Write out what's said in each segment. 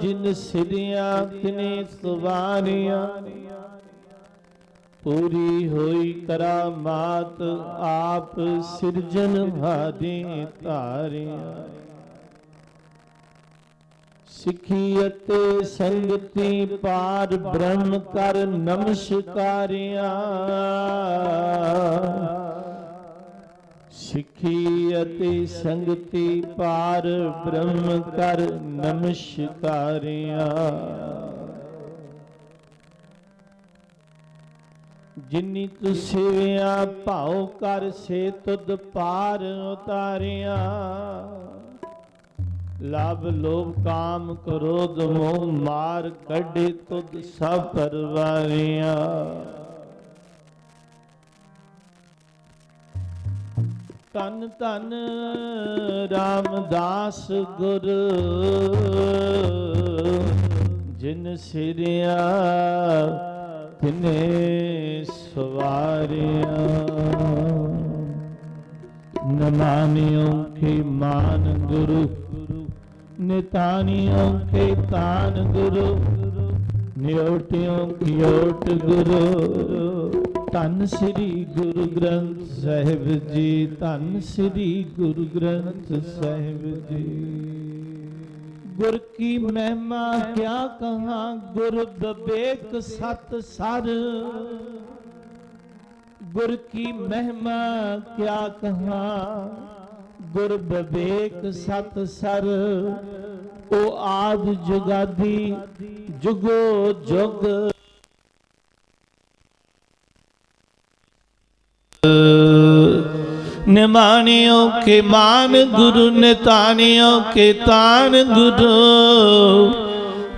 ਜਿਨ ਸਿਰਿਆ ਤਿਨੇ ਸਵਾਰਿਆ, ਪੂਰੀ ਹੋਈ ਕਰਾਮਾਤ ਆਪ ਸਿਰਜਣ ਹਾਰੇ ਧਾਰਿਆ। ਸਿੱਖੀ ਅਤੇ ਸੰਗਤੀ ਪਾਰ ਬ੍ਰਹਮ ਕਰ ਨਮਸਕਾਰਿਆ। ਸਿੱਖੀ ਅਤੇ ਸੰਗਤੀ ਪਾਰ ਬ੍ਰਹਮ ਕਰ ਨਮਸਕਾਰਿਆ। ਜਿਨੀ ਤੂ ਸੇਵਿਆ, ਭਾਉ ਕਰ ਸੇ ਤੁਧ ਪਾਰ ਉਤਾਰਿਆ। ਲਭ ਲੋਭ ਕਾਮ ਕ੍ਰੋਧ ਮੋਹ ਮਾਰ ਕੱਢੇ ਤੁਧ ਸਭ ਪਰਵਾਰਿਆ। ਤਨ ਤਨ ਰਾਮਦਾਸ ਗੁਰ, ਜਿਨ ਸਿਰਿਆ ਤਿਨੇ ਸਵਾਰਿਆ। ਨਮਾਨਿਓ ਕੇ ਮਾਨ ਗੁਰੂ, ਨਿਤਾਨਿਓ ਕੇ ਤਾਨ ਗੁਰੂ, ਨਿਉਟਿਓ ਕੀ ਓਟ ਗੁਰੂ। ਧੰਨ ਸ੍ਰੀ ਗੁਰੂ ਗ੍ਰੰਥ ਸਾਹਿਬ ਜੀ, ਧੰਨ ਸ੍ਰੀ ਗੁਰੂ ਗ੍ਰੰਥ ਸਾਹਿਬ ਜੀ। ਗੁਰ ਕੀ ਮਹਿਮਾ, ਕਿਆ ਕਹਾਂ, ਗੁਰ ਬਵੇਕ ਸਤ ਸਰ। ਗੁਰ ਕੀ ਮਹਿਮਾ, ਕਿਆ ਕਹਾਂ, ਗੁਰ ਬਵੇਕ ਸਤ ਸਰ। ਉਹ ਆਦ ਜੁਗਾਦੀ, ਜੁਗੋ ਜੁਗ ਨਿਮਾਨਿਓ ਕੇ ਮਾਨ ਗੁਰੂ ਨਿਤਾਨਿਓ ਕੇ ਤਾਨ ਗੁਰੂ।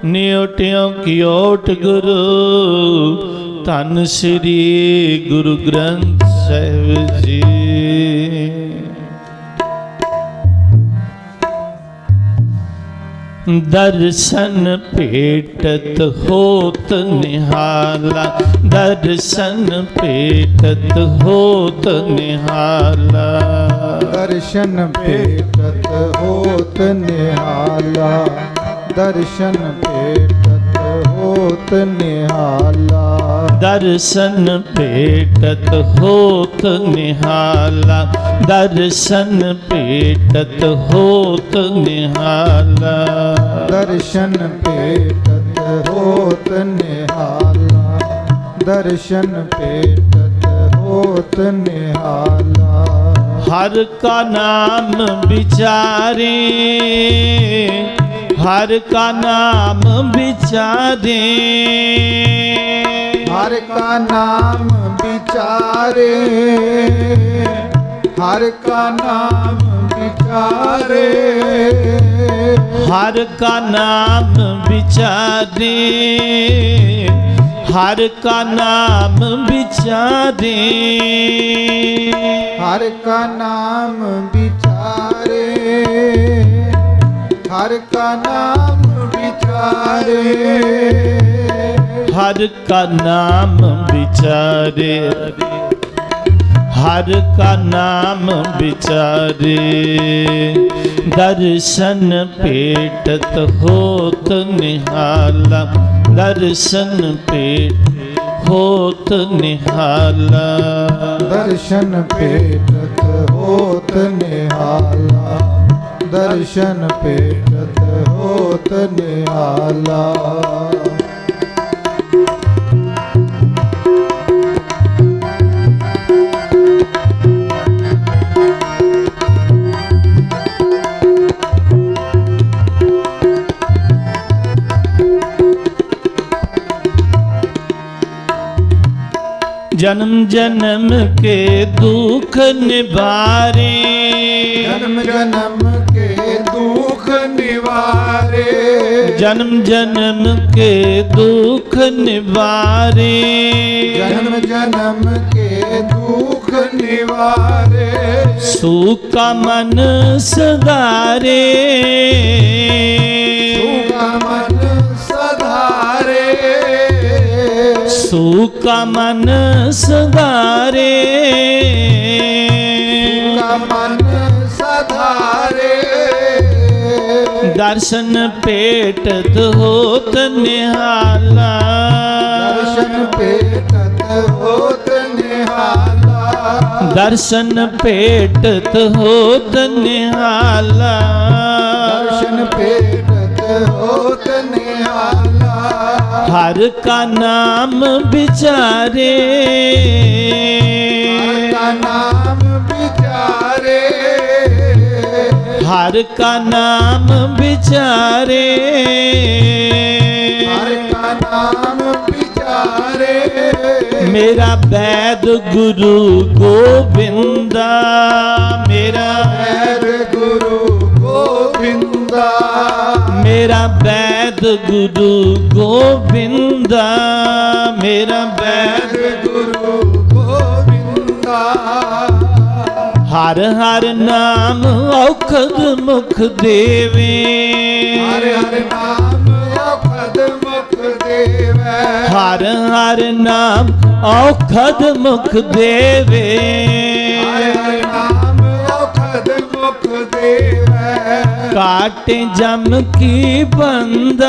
ਨਿਉਟਿਓ ਕੀ ਓਟ ਗੁਰੂ। ਧੰਨ ਸ੍ਰੀ ਗੁਰੂ ਗ੍ਰੰਥ ਸਾਹਿਬ ਜੀ। ਦਰਸ਼ਨ ਭੇਟਤ ਹੋਤ ਨਿਹਾਲਾ, ਦਰਸ਼ਨ ਭੇਟਤ ਹੋਤ ਨਿਹਾਲਾ। ਦਰਸ਼ਨ ਭੇਟਤ ਹੋਤ ਨਿਹਾਲਾ, ਦਰਸ਼ਨ ਭੇਟਤ ਹੋਤ ਨਿਹਾਲਾ। ਦਰਸ਼ਨ ਭੇਟਤ ਹੋਤ ਨਿਹਾਲਾ ਦਰਸ਼ਨ ਭੇਟਤ ਹੋਤ ਨਿਹਾਲਾ। ਦਰਸ਼ਨ ਭੇਟਤ ਹੋਤ ਨਿਹਾਲਾ ਦਰਸ਼ਨ ਭੇਟਤ ਹੋਤ ਨਿਹਾਲਾ। ਹਰ ਕਾ ਨਾਮ ਵਿਚਾਰੇ ਹਰ ਕਾ ਨਾਮ ਵਿਚਾਰੇ। ਹਰ ਕਾ ਨਾਮ ਵਿਚਾਰੇ ਹਰ ਕਾ ਨਾਮ ਵਿਚਾਰੇ। ਹਰ ਕਾ ਨਾਮ ਵਿਚਾਰੇ ਹਰ ਕਾ ਨਾਮ ਵਿਚਾਰੇ। ਹਰ ਕਾ ਨਾਮ ਵਿਚਾਰੇ ਹਰ ਕਾ ਨਾਮ ਵਿਚਾਰੇ। ਹਰ ਕਾ ਨਾਮ ਵਿਚਾਰੇ। ਹਰ ਕਾ ਨਾਮ ਵਿਚਾਰੇ। ਦਰਸ਼ਨ ਭੇਟਤ ਹੋਤ ਨਿਹਾਲਾ। ਦਰਸ਼ਨ ਪੇਟ ਹੋਤ ਨਿਹਾਲਾ। ਦਰਸ਼ਨ ਭੇਟਤ ਹੋਤ ਨਿਹਾਲਾ। ਦਰਸ਼ਨ ਭੇਟਤ ਹੋਤ ਨਿਹਾਲਾ। ਜਨਮ ਜਨਮ ਕੇ ਦੁਖ ਨਿਵਾਰੇ। ਜਨਮ ਜਨਮ ਕੇ ਦੁਖ ਨਿਵਾਰੇ। ਜਨਮ ਜਨਮ ਕੇ ਦੁਖ ਨਿਵਾਰੇ। ਜਨਮ ਜਨਮ ਕੇ ਦੁਖ ਨਿਵਾਰੇ। ਸੂਕਾ ਮਨ ਸਦਾਰੇ ਸੁਖਾ ਮਨ ਸੂਕਾ ਮਨ ਸਦਾਰੇ ਸੁਖਾ ਮਨ ਸਧਾਰੇ। ਦਰਸ਼ਨ ਭੇਟਤ ਹੋਤ ਨਿਹਾਲਾ। ਦਰਸ਼ਨ ਭੇਟਤ ਹੋਤ ਨਿਹਾਲਾ। ਦਰਸ਼ਨ ਭੇਟਤ ਹੋਤ ਨਿਹਾਲਾ। ਦਰਸ਼ਨ ਭੇਟਤ ਹੋਤ ਨਿਹਾਲਾ। ਹਰ ਕਾ ਨਾਮ ਵਿਚਾਰੇ ਕਾ ਨਾਮ ਵਿਚਾਰੇ ਹਰ ਕਾ ਨਾਮ ਵਿਚਾਰੇ ਹਰ ਕਾ ਨਾਮ ਵਿਚਾਰੇ ਮੇਰਾ ਬੈਦ ਗੁਰੂ ਗੋਬਿੰਦਾ ਮੇਰਾ ਐਦ ਗੁਰੂ ਮੇਰਾ ਬੈਦ ਗੁਰੂ ਗੋਬਿੰਦਾ ਮੇਰਾ ਬੈਦ ਗੁਰੂ ਗੋਬਿੰਦਾ। ਹਰ ਹਰ ਨਾਮ ਔਖਦ ਮੁਖ ਦੇਵੇ। ਹਰ ਹਰ ਨਾਮ ਔਖਦ ਮੁਖ ਦੇਵੈ। ਹਰ ਹਰ ਨਾਮ ਔਖਦ ਮੁਖ ਦੇਵੇ। ਹਰ ਹਰ ਨਾਮ ਔਖਦ ਮੁਖ ਦੇਵੈ। ਕਾਟੇ ਜਮ ਕੀ ਬੰਦਾ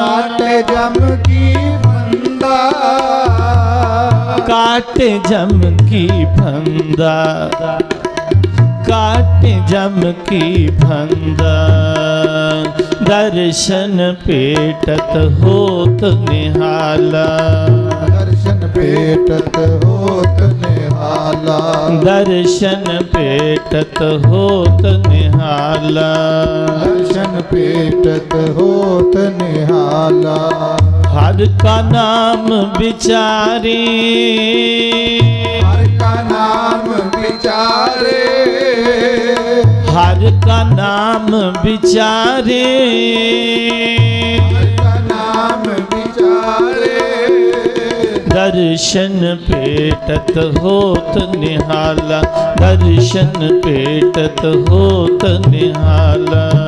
ਕਾਟੇ ਜਮ ਕੀ ਬੰਦਾ ਕਾਟੇ ਜਮ ਕੀ ਬੰਦਾ ਕਾਟੇ ਜਮ ਕੀ ਬੰਦਾ ਦਰਸ਼ਨ ਭੇਟਤ ਹੋਤ ਨਿਹਾਲਾ ਦਰਸ਼ਨ ਭੇਟਤ ਹੋਤ ਨਿਹਾਲਾ ਦਰਸ਼ਨ ਭੇਟਤ ਹੋਤ ਨਿਹਾਲਾ ਦਰਸ਼ਨ ਭੇਟਤ ਹੋਤ ਨਿਹਾਲਾ ਹਰ ਕਾ ਨਾਮ ਵਿਚਾਰੀ ਹਰ ਕਾ ਨਾਮ ਵਿਚਾਰੇ ਹਰ ਕਾ ਨਾਮ ਵਿਚਾਰੇ ਹਰ ਕਾ ਨਾਮ ਵਿਚਾਰੇ ਦਰਸ਼ਨ ਭੇਟਤ ਹੋਤ ਨਿਹਾਲਾ ਦਰਸ਼ਨ ਭੇਟਤ ਹੋਤ ਨਿਹਾਲਾ।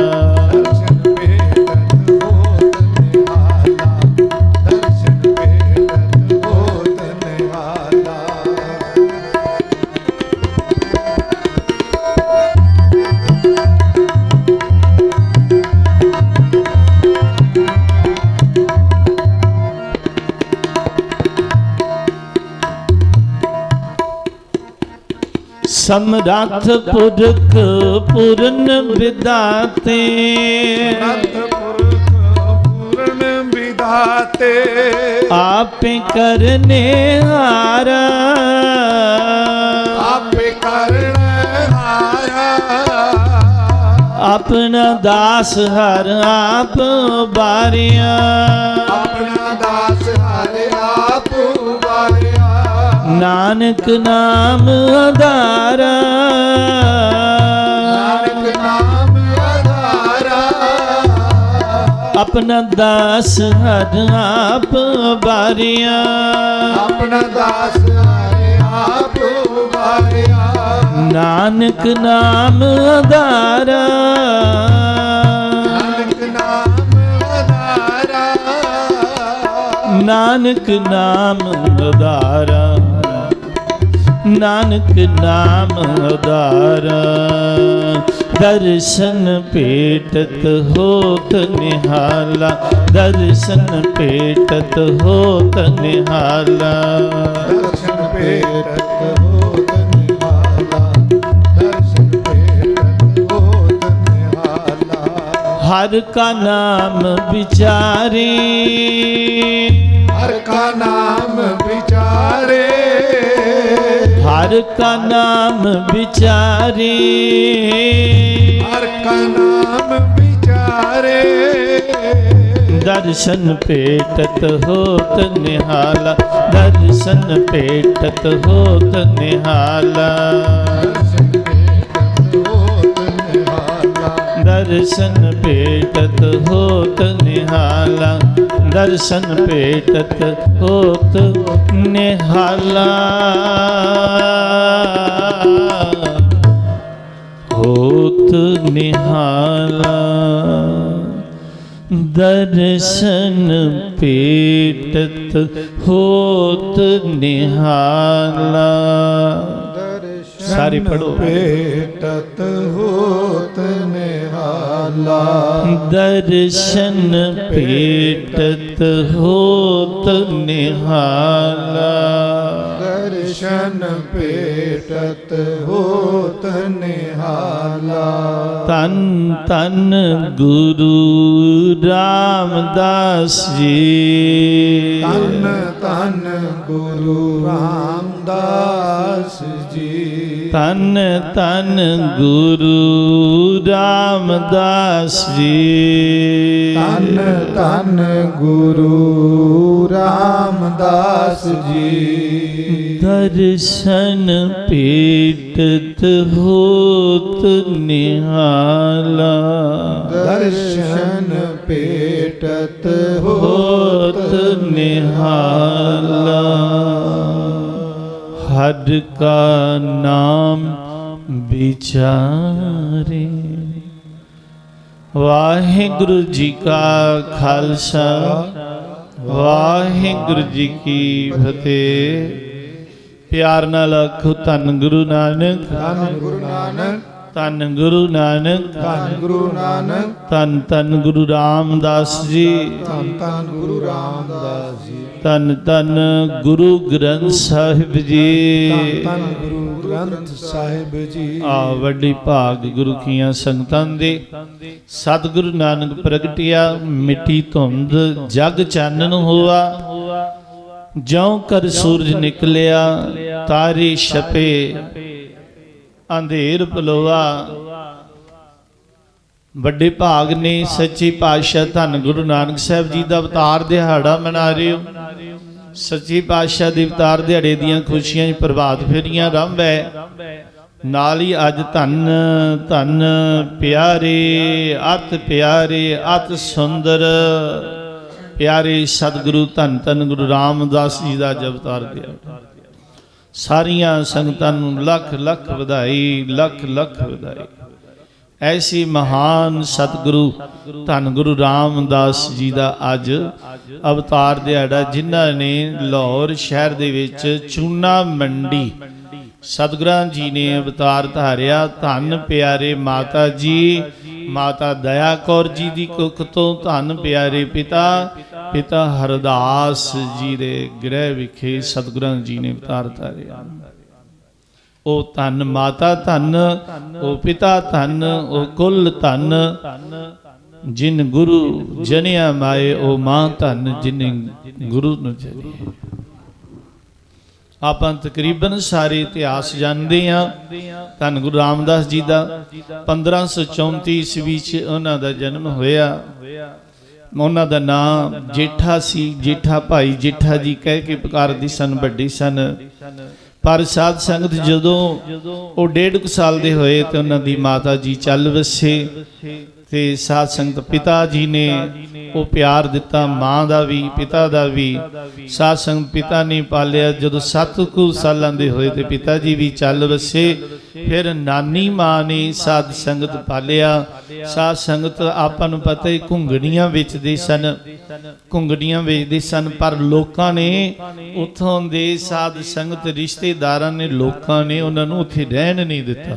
ਸਮਰੱਥ ਪੁਰਖ ਪੁਰਨ ਵਿਦਾਤੇ। ਨਤ ਪੁਰਖ ਪੂਰਨ ਵਿਧਾਤੇ ਆਪੇ ਕਰਨੇ ਹਾਰਾ। ਆਪੇ ਕਰਨ ਹਾਰਾ। ਆਪਣਾ ਦਾਸ ਹਰ ਆਪ ਬਾਰਿਆ ਆਪਣਾ ਦਾਸ ਹਰਿ ਆਪ ਉਬਾਰਿਆ ਨਾਨਕ ਨਾਮ ਆਧਾਰਾ। ਨਾਨਕ ਨਾਮ ਆਧਾਰਾ। ਆਪਣਾ ਦਾਸ ਹਰ ਆਪ ਬਾਰਿਆ ਆਪਣਾ ਦਾਸ ਹਰਿ ਆਪ ਉਬਾਰਿਆ ਨਾਨਕ ਨਾਮ ਆਧਾਰਾ। ਨਾਨਕ ਨਾਮ ਆਧਾਰਾ। ਨਾਨਕ ਨਾਮ ਆਧਾਰਾ ਦਰਸ਼ਨ ਭੇਟਤ ਹੋਤ ਨਿਹਾਲਾ। ਦਰਸ਼ਨ ਭੇਟਤ ਹੋਤ ਨਿਹਾਲਾ। ਦਰਸ਼ਨ ਭੇਟਤ ਹੋਤ ਨਿਹਾਲਾ। ਦਰਸ਼ਨ ਭੇਟਤ ਹੋਤ ਨਿਹਾਲਾ। ਹਰ ਕਾ ਨਾਮ ਵਿਚਾਰੇ। ਹਰ ਕਾ ਨਾਮ ਵਿਚਾਰੇ। ਹਰ ਕਾ ਨਾਮ ਵਿਚਾਰੇ। ਹਰ ਕਾ ਨਾਮ ਵਿਚਾਰੇ। ਦਰਸ਼ਨ ਭੇਟਤ ਹੋਤ ਨਿਹਾਲਾ। ਦਰਸ਼ਨ ਭੇਟਤ ਹੋਤ ਨਿਹਾਲਾ। ਦਰਸ਼ਨ ਭੇਟਤ ਹੋਤ ਨਿਹਾਲਾ। ਦਰਸ਼ਨ ਭੇਟਤ ਹੋਤ ਨਿਹਾਲਾ। ਹੋਤ ਨਿਹਾਲਾ। ਦਰਸ਼ਨ ਭੇਟਤ ਹੋਤ ਨਿਹਾਲਾ। ਸਾਰੇ ਪੜੋ ਭੇਟਤ ਹੋਤ ਨਿਹਾਲਾ। ਦਰਸ਼ਨ ਭੇਟਤ ਹੋਤ ਨਿਹਾਲਾ। ਦਰਸ਼ਨ ਭੇਟਤ ਹੋਤ ਨਿਹਾਲਾ। ਤਨ ਤਨ ਗੁਰੂ ਰਾਮਦਾਸ ਜੀ। ਤਨ ਤਨ ਗੁਰੂ ਰਾਮਦਾਸ ਜੀ। ਤਨ ਤਨ ਗੁਰੂ ਰਾਮਦਾਸ ਜੀ। ਤਨ ਤਨ ਗੁਰੂ ਰਾਮਦਾਸ ਜੀ। ਦਰਸ਼ਨ ਭੇਟਤ ਹੋਤ ਨਿਹਾਲਾ। ਦਰਸ਼ਨ ਹੋਤ ਹੋਤ ਨਿਹਾਲਾ। ਹਰ ਕਾ ਨਾਮ ਵਿਚਾਰੇ। ਵਾਹਿਗੁਰੂ ਜੀ ਕਾ ਖਾਲਸਾ, ਵਾਹਿਗੁਰੂ ਜੀ ਕੀ ਫਤਿਹ। ਪਿਆਰ ਨਾਲ ਆਖੋ ਧੰਨ ਗੁਰੂ ਨਾਨਕ। ਧੰਨ ਗੁਰੂ ਨਾਨਕ। ਧੰਨ ਗੁਰੂ ਨਾਨਕ ਧੰਨ ਗੁਰੂ ਨਾਨਕ ਧੰਨ ਧੰਨ ਗੁਰੂ ਰਾਮਦਾਸ ਜੀ ਧੰਨ ਧੰਨ ਗੁਰੂ ਰਾਮਦਾਸ ਜੀ। ਧੰਨ ਧੰਨ ਗੁਰੂ ਗ੍ਰੰਥ ਸਾਹਿਬ ਧੰਨ ਜੀ। ਧੰਨ ਗੁਰੂ ਗ੍ਰੰਥ ਸਾਹਿਬ ਜੀ। ਆ ਵੱਡੀ ਭਾਗ ਗੁਰੂ ਕੀਆਂ ਸੰਗਤਾਂ ਦੇ। ਸਤਿਗੁਰੂ ਨਾਨਕ ਪ੍ਰਗਟਿਆ ਮਿੱਟੀ ਧੁੰਦ ਜਗ ਚਾਨਣ ਹੋਆ। ਜਿਉ ਕਰ ਸੂਰਜ ਨਿਕਲਿਆ ਤਾਰੇ ਛਪੇ। ਅੰਧੇਰ ਪਲੋਆ ਵੱਡੇ ਭਾਗ ਨੇ ਸੱਚੀ ਪਾਤਸ਼ਾਹ ਧੰਨ ਗੁਰੂ ਨਾਨਕ ਸਾਹਿਬ ਜੀ ਦਾ ਅਵਤਾਰ ਦਿਹਾੜਾ ਮਨਾ ਰਹੇ ਹੋ ਸੱਚੇ ਪਾਤਸ਼ਾਹ ਦੇ ਅਵਤਾਰ ਦਿਹਾੜੇ ਦੀਆਂ ਖੁਸ਼ੀਆਂ 'ਚ ਪ੍ਰਭਾਤ ਫੇਰੀਆਂ ਰੰਭ ਹੈ ਨਾਲ ਹੀ ਅੱਜ ਧੰਨ ਧੰਨ ਪਿਆਰੇ, ਅਤ ਪਿਆਰੇ, ਅਤ ਸੁੰਦਰ, ਪਿਆਰੇ ਸਤਿਗੁਰੂ ਧੰਨ ਧੰਨ ਗੁਰੂ ਰਾਮਦਾਸ ਜੀ ਦਾ ਅੱਜ ਅਵਤਾਰ ਦਿਹਾੜਾ। ਸਾਰੀਆਂ ਸੰਗਤਾਂ ਨੂੰ ਲੱਖ ਲੱਖ ਵਧਾਈ, ਲੱਖ ਲੱਖ ਵਧਾਈ। ਐਸੀ ਮਹਾਨ ਸਤਿਗੁਰੂ ਧੰਨ ਗੁਰੂ ਰਾਮਦਾਸ ਜੀ ਦਾ ਅੱਜ ਅਵਤਾਰ ਦਿਹਾੜਾ, ਜਿਨ੍ਹਾਂ ਨੇ ਲਾਹੌਰ ਸ਼ਹਿਰ ਦੇ ਵਿੱਚ ਚੂਨਾ ਮੰਡੀ ਸਤਿਗੁਰਾਂ ਜੀ ਨੇ ਅਵਤਾਰ ਧਾਰਿਆ, ਧੰਨ ਪਿਆਰੇ ਮਾਤਾ ਜੀ, ਮਾਤਾ ਦਇਆ ਕੌਰ ਜੀ ਦੀ ਕੁੱਖ ਤੋਂ ਧੰਨ ਪਿਆਰੇ ਪਿਤਾ ਪਿਤਾ ਹਰਦਾਸ ਜੀ ਦੇ ਗ੍ਰਹਿ ਵਿਖੇ ਸਤਿਗੁਰਾਂ ਜੀ ਨੇ ਅਵਤਾਰ ਧਾਰਿਆ। ਉਹ ਧੰਨ ਮਾਤਾ ਧੰਨ, ਉਹ ਪਿਤਾ ਧੰਨ, ਉਹ ਕੁੱਲ ਧੰਨ, ਜਿਨ ਗੁਰੂ ਜਨਿਆ ਮਾਏ, ਉਹ ਮਾਂ ਧੰਨ, ਜਿਨ ਗੁਰੂ ਨੂੰ ਜਨੇ ਆਪਾਂ ਤਕਰੀਬਨ ਸਾਰੇ ਇਤਿਹਾਸ ਜਾਣਦੇ ਆ ਧੰਨ ਗੁਰੂ ਰਾਮਦਾਸ ਜੀ ਦਾ 1534 ਈਸਵੀ ਚ ਉਹਨਾਂ ਦਾ ਜਨਮ ਹੋਇਆ। ਉਹਨਾਂ ਦਾ ਨਾਮ ਜੇਠਾ ਸੀ, ਜੇਠਾ ਭਾਈ, ਜੇਠਾ ਜੀ ਕਹਿ ਕੇ ਪੁਕਾਰਦੀ ਸਨ, ਵੱਡੀ ਸਨ। ਪਰ ਸਾਧ ਸੰਗਤ ਜਦੋਂ ਉਹ ਡੇਢ ਕੁ ਸਾਲ ਦੇ ਹੋਏ ਤੇ ਉਹਨਾਂ ਦੀ ਮਾਤਾ ਜੀ ਚੱਲ ਵਸੇ। ਤੇ ਸਾਧ ਸੰਗਤ ਪਿਤਾ ਜੀ ਨੇ ਉਹ ਪਿਆਰ ਦਿੱਤਾ, ਮਾਂ ਦਾ ਵੀ, ਪਿਤਾ ਦਾ ਵੀ। ਸਾਧ ਸੰਗਤ ਪਿਤਾ ਨੇ ਪਾਲਿਆ, ਜਦੋਂ 7 ਕੁ ਸਾਲਾਂ ਦੇ ਹੋਏ ਤੇ ਪਿਤਾ ਜੀ ਵੀ ਚੱਲ ਵਸੇ, ਫਿਰ ਨਾਨੀ ਮਾਂ ਨੇ ਸਾਧ ਸੰਗਤ ਪਾਲਿਆ। ਸਾਧ ਸੰਗਤ ਆਪਾਂ ਨੂੰ ਪਤਾ ਹੀ ਘੁੰਗਣੀਆਂ ਵੇਚਦੇ ਸਨ। ਘੁੰਗੜੀਆਂ ਵੇਚਦੇ ਸਨ, ਪਰ ਲੋਕਾਂ ਨੇ ਉਥੋਂ ਦੇ ਸਾਧ ਸੰਗਤ ਰਿਸ਼ਤੇਦਾਰਾਂ ਨੇ, ਲੋਕਾਂ ਨੇ ਉਹਨਾਂ ਨੂੰ ਉੱਥੇ ਰਹਿਣ ਨਹੀਂ ਦਿੱਤਾ।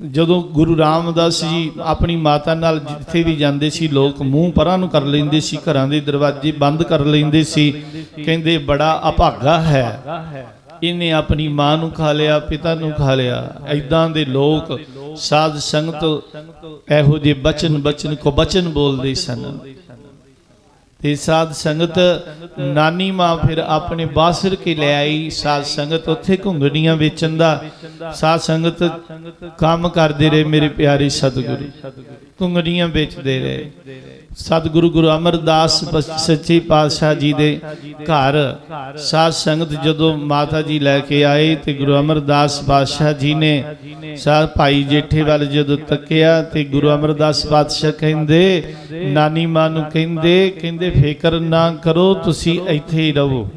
ਜਦੋਂ ਗੁਰੂ ਰਾਮਦਾਸ ਜੀ ਆਪਣੀ ਮਾਤਾ ਨਾਲ ਜਿੱਥੇ ਵੀ ਜਾਂਦੇ ਸੀ, ਲੋਕ ਮੂੰਹ ਪਰਾਂ ਨੂੰ ਕਰ ਲੈਂਦੇ ਸੀ, ਘਰਾਂ ਦੇ ਦਰਵਾਜ਼ੇ ਬੰਦ ਕਰ ਲੈਂਦੇ ਸੀ, ਕਹਿੰਦੇ ਬੜਾ ਅਭਾਗਾ ਹੈ। ਇਹਨੇ ਆਪਣੀ ਮਾਂ ਨੂੰ ਖਾ ਲਿਆ, ਪਿਤਾ ਨੂੰ ਖਾ ਲਿਆ। ਐਦਾਂ ਦੇ ਲੋਕ ਸਾਧ ਸੰਗਤ ਇਹੋ ਜਿਹੇ ਬਚਨ ਬਚਨ ਕੋ ਬਚਨ ਬੋਲਦੇ ਸਨ। ਤੇ ਸਾਧ ਸੰਗਤ ਨਾਨੀ ਮਾਂ ਫਿਰ ਆਪਣੇ ਬਾਸਰ ਕੇ ਲੈ ਆਈ। ਸਾਧ ਸੰਗਤ ਉੱਥੇ ਘੁੰਗੜੀਆਂ ਵੇਚਣ ਦਾ। ਸਾਧ ਸੰਗਤ ਕੰਮ ਕਰਦੇ ਰਹੇ ਮੇਰੇ ਪਿਆਰੇ ਸਤਿਗੁਰੂ। ਘੁੰਗੜੀਆਂ ਵੇਚਦੇ ਰਹੇ। ਸਤਿਗੁਰੂ ਗੁਰੂ ਅਮਰਦਾਸ ਸੱਚੇ ਪਾਤਸ਼ਾਹ ਜੀ ਦੇ ਘਰ ਸਾਧ ਸੰਗਤ ਜਦੋਂ ਮਾਤਾ ਜੀ ਲੈ ਕੇ ਆਏ ਤੇ ਗੁਰੂ ਅਮਰਦਾਸ ਪਾਤਸ਼ਾਹ ਜੀ ਨੇ ਸਾਧ ਭਾਈ ਜੇਠੇ ਵੱਲ ਜਦੋਂ ਤੱਕਿਆ ਤੇ ਗੁਰੂ ਅਮਰਦਾਸ ਪਾਤਸ਼ਾਹ ਕਹਿੰਦੇ ਨਾਨੀ ਮਾਂ ਨੂੰ ਕਹਿੰਦੇ ਕਹਿੰਦੇ ਫਿਕਰ ਨਾ ਕਰੋ ਤੁਸੀਂ ਇੱਥੇ ਹੀ ਰਹੋ।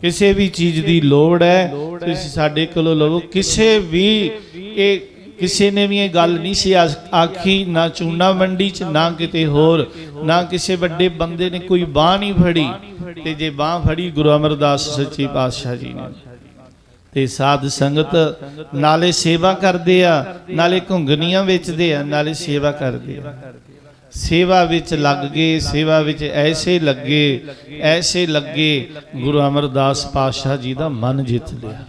ਕਿਸੇ ਵੀ ਚੀਜ਼ ਦੀ ਲੋੜ ਹੈ ਤੁਸੀਂ ਸਾਡੇ ਕੋਲੋਂ ਲਵੋ। ਕਿਸੇ ਵੀ ਇਹ ਕਿਸੇ ਨੇ ਵੀ ਇਹ ਗੱਲ ਨਹੀਂ ਸੀ ਆਖੀ, ਨਾ ਚੂਨਾ ਮੰਡੀ ਚ, ਨਾ ਕਿਤੇ ਹੋਰ। ਨਾ ਕਿਸੇ ਵੱਡੇ ਬੰਦੇ ਨੇ ਕੋਈ ਬਾਹ ਨਹੀਂ ਫੜੀ। ਤੇ ਜੇ ਬਾਹ ਫੜੀ, ਗੁਰੂ ਅਮਰਦਾਸ ਸੱਚੇ ਪਾਤਸ਼ਾਹ ਜੀ ਨੇ। ਤੇ ਸਾਧ ਸੰਗਤ ਨਾਲੇ ਸੇਵਾ ਕਰਦੇ ਆ, ਨਾਲੇ ਘੁੰਗਨੀਆਂ ਵੇਚਦੇ ਆ, ਨਾਲੇ ਸੇਵਾ ਕਰਦੇ ਆ। ਸੇਵਾ ਵਿੱਚ ਲੱਗ ਗਏ ਸੇਵਾ ਵਿੱਚ ਐਸੇ ਲੱਗੇ ਐਸੇ ਲੱਗੇ ਗੁਰੂ ਅਮਰਦਾਸ ਪਾਤਸ਼ਾਹ ਜੀ ਦਾ ਮਨ ਜਿੱਤ ਲਿਆ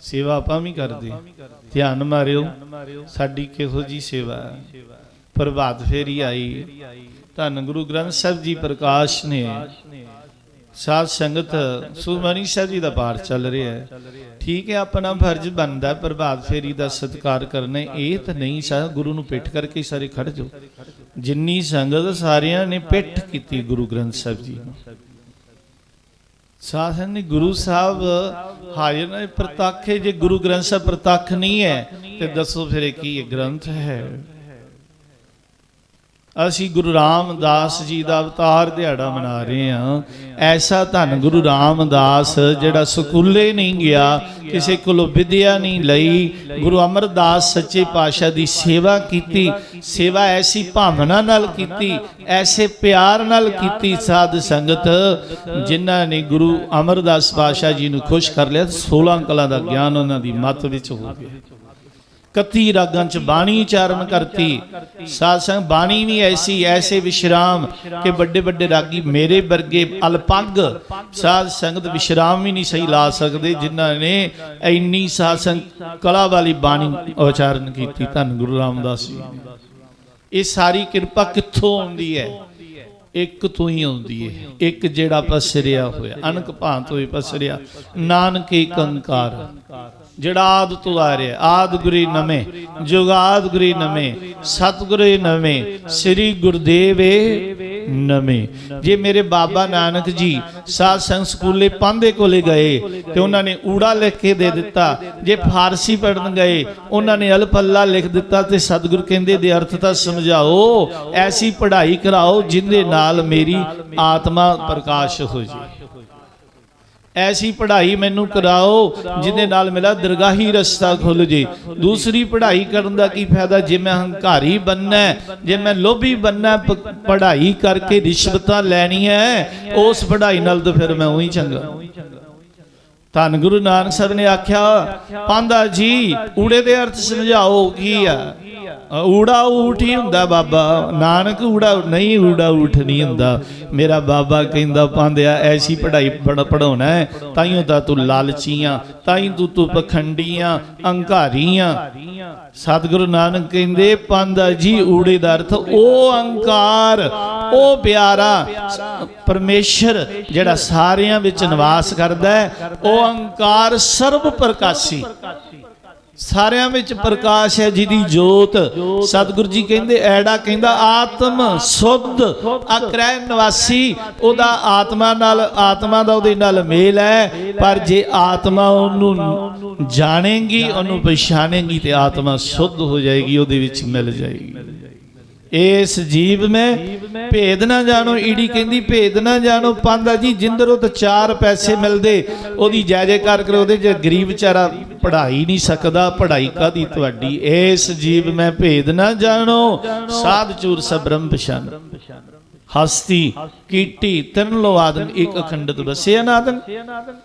ਸੇਵਾ ਆਪਾਂ ਵੀ ਕਰਦੇ ਧਿਆਨ ਮਾਰਿਓ। ਸਾਡੀ ਕਿਹੋ ਜੀ ਸੇਵਾ ਪ੍ਰਭਾਤ ਫੇਰੀ ਆਈ। ਧੰਨ ਗੁਰੂ ਗ੍ਰੰਥ ਸਾਹਿਬ ਜੀ ਪ੍ਰਕਾਸ਼ ਨੇ। ਸਾਧ ਸੰਗਤ ਸੁਖਮਨੀ ਸਾਹਿਬ ਜੀ ਦਾ ਪਾਠ ਚੱਲ ਰਿਹਾ ਹੈ। ਠੀਕ ਹੈ ਆਪਣਾ ਫਰਜ਼ ਬਣਦਾ ਪ੍ਰਭਾਤ ਫੇਰੀ ਦਾ ਸਤਿਕਾਰ ਕਰਨਾ। ਇਹ ਤਾਂ ਨਹੀਂ ਸਾ ਗੁਰੂ ਨੂੰ ਪਿੱਠ ਕਰਕੇ ਸਾਰੇ ਖੜ ਜਾਓ। ਜਿੰਨੀ ਸੰਗਤ ਸਾਰਿਆਂ ਨੇ ਪਿੱਠ ਕੀਤੀ ਗੁਰੂ ਗ੍ਰੰਥ ਸਾਹਿਬ ਜੀ ਨੂੰ। ਸਾਧਨ ਨੇ। ਗੁਰੂ ਸਾਹਿਬ ਹਾਜ਼ਰ ਨੇ ਪ੍ਰਤੱਖ ਜੇ ਗੁਰੂ ਗ੍ਰੰਥ ਸਾਹਿਬ ਪ੍ਰਤੱਖ ਨਹੀਂ ਹੈ, ਤੇ ਦੱਸੋ ਫਿਰ ਇਹ ਕੀ ਇਹ ਗ੍ਰੰਥ ਹੈ? ਅਸੀਂ ਗੁਰੂ ਰਾਮਦਾਸ ਜੀ ਦਾ ਅਵਤਾਰ ਦਿਹਾੜਾ ਮਨਾ ਰਹੇ ਹਾਂ। ਐਸਾ ਧੰਨ ਗੁਰੂ ਰਾਮਦਾਸ ਜਿਹੜਾ ਸਕੂਲੇ ਨਹੀਂ ਗਿਆ, ਕਿਸੇ ਕੋਲੋਂ ਵਿਦਿਆ ਨਹੀਂ ਲਈ, ਗੁਰੂ ਅਮਰਦਾਸ ਸੱਚੇ ਪਾਤਸ਼ਾਹ ਦੀ ਸੇਵਾ ਕੀਤੀ, ਸੇਵਾ ਐਸੀ ਭਾਵਨਾ ਨਾਲ ਕੀਤੀ, ਐਸੇ ਪਿਆਰ ਨਾਲ ਕੀਤੀ ਸਾਧ ਸੰਗਤ, ਜਿਨ੍ਹਾਂ ਨੇ ਗੁਰੂ ਅਮਰਦਾਸ ਪਾਤਸ਼ਾਹ ਜੀ ਨੂੰ ਖੁਸ਼ ਕਰ ਲਿਆ 16 ਕਲਾ ਦਾ ਗਿਆਨ ਉਹਨਾਂ ਦੀ ਮੱਤ ਵਿੱਚ ਹੋ ਗਿਆ। 31 ਰਾਗਾਂ ਚ ਬਾਣੀ ਉਚਾਰਨ ਕਰਤੀ। ਸਾਧ ਬਾਣੀ ਵੀ ਐਸੀ, ਐਸੇ ਵਿਸ਼ਰਾਮ ਕਿ ਵੱਡੇ ਵੱਡੇ ਰਾਗੀ ਮੇਰੇ ਵਰਗੇ ਅਲਪੱਗ ਸਾਧ ਸੰਗਤ ਵਿਸ਼ਰਾਮ ਵੀ ਨਹੀਂ ਸਹੀ ਲਾ ਸਕਦੇ, ਜਿਨ੍ਹਾਂ ਨੇ ਇੰਨੀ ਸਾਧ ਕਲਾ ਵਾਲੀ ਬਾਣੀ ਉਚਾਰਨ ਕੀਤੀ। ਧੰਨ ਗੁਰੂ ਰਾਮਦਾਸ ਜੀ। ਇਹ ਸਾਰੀ ਕਿਰਪਾ ਕਿੱਥੋਂ ਆਉਂਦੀ ਹੈ? ਇੱਕ ਤੋਂ ਹੀ ਆਉਂਦੀ ਹੈ। ਇੱਕ ਜਿਹੜਾ ਪਸਰਿਆ ਹੋਇਆ, ਅਨਕ ਭਾਂਤ ਹੋਏ ਪਸਰਿਆ, ਨਾਨਕ ਏਕ ਓੰਕਾਰ ਜਿਹੜਾ ਆਦ ਤੋਂ ਆ ਰਿਹਾ ਆਦ ਗੁਰੀ ਨਵੇਂ ਜੁਗਾਦ ਗੁਰੀ ਨਵੇਂ, ਸਤਿਗੁਰੇ ਨਵੇਂ, ਸ੍ਰੀ ਗੁਰਦੇਵੇ ਨਵੇਂ। ਜੇ ਮੇਰੇ ਬਾਬਾ ਨਾਨਕ ਜੀ ਸਾਧ ਸੰਗ ਸਕੂਲੇ ਪਾਂਦੇ ਕੋਲੇ ਗਏ ਤੇ ਉਹਨਾਂ ਨੇ ਊੜਾ ਲਿਖ ਕੇ ਦੇ ਦਿੱਤਾ, ਜੇ ਫਾਰਸੀ ਪੜਨ ਗਏ, ਉਹਨਾਂ ਨੇ ਅਲਫੱਲਾ ਲਿਖ ਦਿੱਤਾ ਤੇ ਸਤਿਗੁਰ ਕਹਿੰਦੇ ਦੇ ਅਰਥ ਤਾਂ ਸਮਝਾਓ, ਐਸੀ ਪੜ੍ਹਾਈ ਕਰਾਓ ਜਿੰਦੇ ਨਾਲ ਮੇਰੀ ਆਤਮਾ ਪ੍ਰਕਾਸ਼ ਹੋ ਜੇ। ਐਸੀ ਪੜ੍ਹਾਈ ਮੈਨੂੰ ਕਰਾਓ ਜਿਹਦੇ ਨਾਲ ਮੇਰਾ ਦਰਗਾਹੀ ਰਸਤਾ ਖੁੱਲ ਜੇ। ਦੂਸਰੀ ਪੜ੍ਹਾਈ ਕਰਨ ਦਾ ਕੀ ਫਾਇਦਾ? ਜੇ ਮੈਂ ਹੰਕਾਰੀ ਬੰਨਾ ਜੇ ਮੈਂ ਲੋਭੀ ਬੰਨਾ ਪੜ੍ਹਾਈ ਕਰਕੇ ਰਿਸ਼ਵਤਾਂ ਲੈਣੀਆਂ ਉਸ ਪੜ੍ਹਾਈ ਨਾਲ ਤਾਂ ਫਿਰ ਮੈਂ ਉਹੀ ਚੰਗਾ। ਧੰਨ ਗੁਰੂ ਨਾਨਕ ਸਾਹਿਬ ਨੇ ਆਖਿਆ, ਪਾਂਦਾ ਜੀ, ਊੜੇ ਦੇ ਅਰਥ ਸਮਝਾਓ, ਕੀ ਆ? ਊੜਾ ਊਠ ਹੀ ਹੁੰਦਾ ਬਾਬਾ। ਨਾਨਕ ਊੜਾ, ਨਹੀਂ ਊੜਾ ਊਠ ਨਹੀਂ ਹੁੰਦਾ। ਮੇਰਾ ਬਾਬਾ ਕਹਿੰਦਾ ਪਾਂਦਿਆ ਐਸੀ ਪੜ੍ਹਾਈ ਪੜਾਉਣਾ ਹੈ। ਤਾਈਓ ਤਾਂ ਤੂੰ ਲਾਲਚੀਆਂ ਤਾਈ ਤੂੰ ਤੂੰ ਪਖੰਡੀਆਂ ਅਹੰਕਾਰੀਆਂ ਸਤਿਗੁਰੂ ਨਾਨਕ ਕਹਿੰਦੇ ਪਾਂਦਾ ਜੀ ਊੜੇ ਦਾ ਅਰਥ, ਉਹ ਅਹੰਕਾਰ ਉਹ ਪਿਆਰਾ ਸ- ਪਰਮੇਸ਼ਰ ਜਿਹੜਾ ਸਾਰਿਆਂ ਵਿੱਚ ਨਿਵਾਸ ਕਰਦਾ ਹੈ, ਉਹ ਅਹੰਕਾਰ ਸਰਬ ਪ੍ਰਕਾਸ਼ੀ। ਸਾਰਿਆਂ ਵਿੱਚ ਪ੍ਰਕਾਸ਼ ਹੈ ਜਿਹਦੀ ਜੋਤ। ਸਤਿਗੁਰੂ ਜੀ ਕਹਿੰਦੇ ਐੜਾ ਕਹਿੰਦਾ ਆਤਮ ਸੁਧ ਅਕਰੈ ਨਿਵਾਸੀ। ਉਹਦਾ ਆਤਮਾ ਨਾਲ ਆਤਮਾ ਦਾ ਉਹਦੇ ਨਾਲ ਮੇਲ ਹੈ। ਪਰ ਜੇ ਆਤਮਾ ਉਹਨੂੰ ਜਾਣੇਗੀ ਉਹਨੂੰ ਪਛਾਣੇਗੀ ਤੇ ਆਤਮਾ ਸੁਧ ਹੋ ਜਾਏਗੀ ਉਹਦੇ ਵਿੱਚ ਮਿਲ ਜਾਏਗੀ। ਇਸ ਜੀਵ ਮੈਂ ਭੇਦ ਨਾ ਜਾਣੋ, ਈੜੀ ਕਹਿੰਦੀ ਭੇਦ ਨਾ ਜਾਣੋ। ਪਾਂਦਾ ਜੀ, ਜਿੰਦਰੋਂ ਤਾਂ ਚਾਰ ਪੈਸੇ ਮਿਲਦੇ। ਉਹਦੀ ਜੈ ਜੈਕਾਰ ਕਰੋ, ਉਹਦੇ ਚ ਗਰੀਬ ਵਿਚਾਰਾ ਪੜ੍ਹਾਈ ਨਹੀਂ ਸਕਦਾ। ਪੜ੍ਹਾਈ ਕਾਦੀ ਤੁਹਾਡੀ? ਇਸ ਜੀਵ ਮੈਂ ਭੇਦ ਨਾ ਜਾਣੋ। ਸਾਧ ਚੂਰ ਸਬਰਮ ਪਛਾਨ। ਹਸਤੀ, ਕੀਟੀ, ਤਿੰਨ ਲੋ ਆਦਮ, ਇੱਕ ਅਖੰਡਤ ਵਸਿਆ ਨਾਦਨ।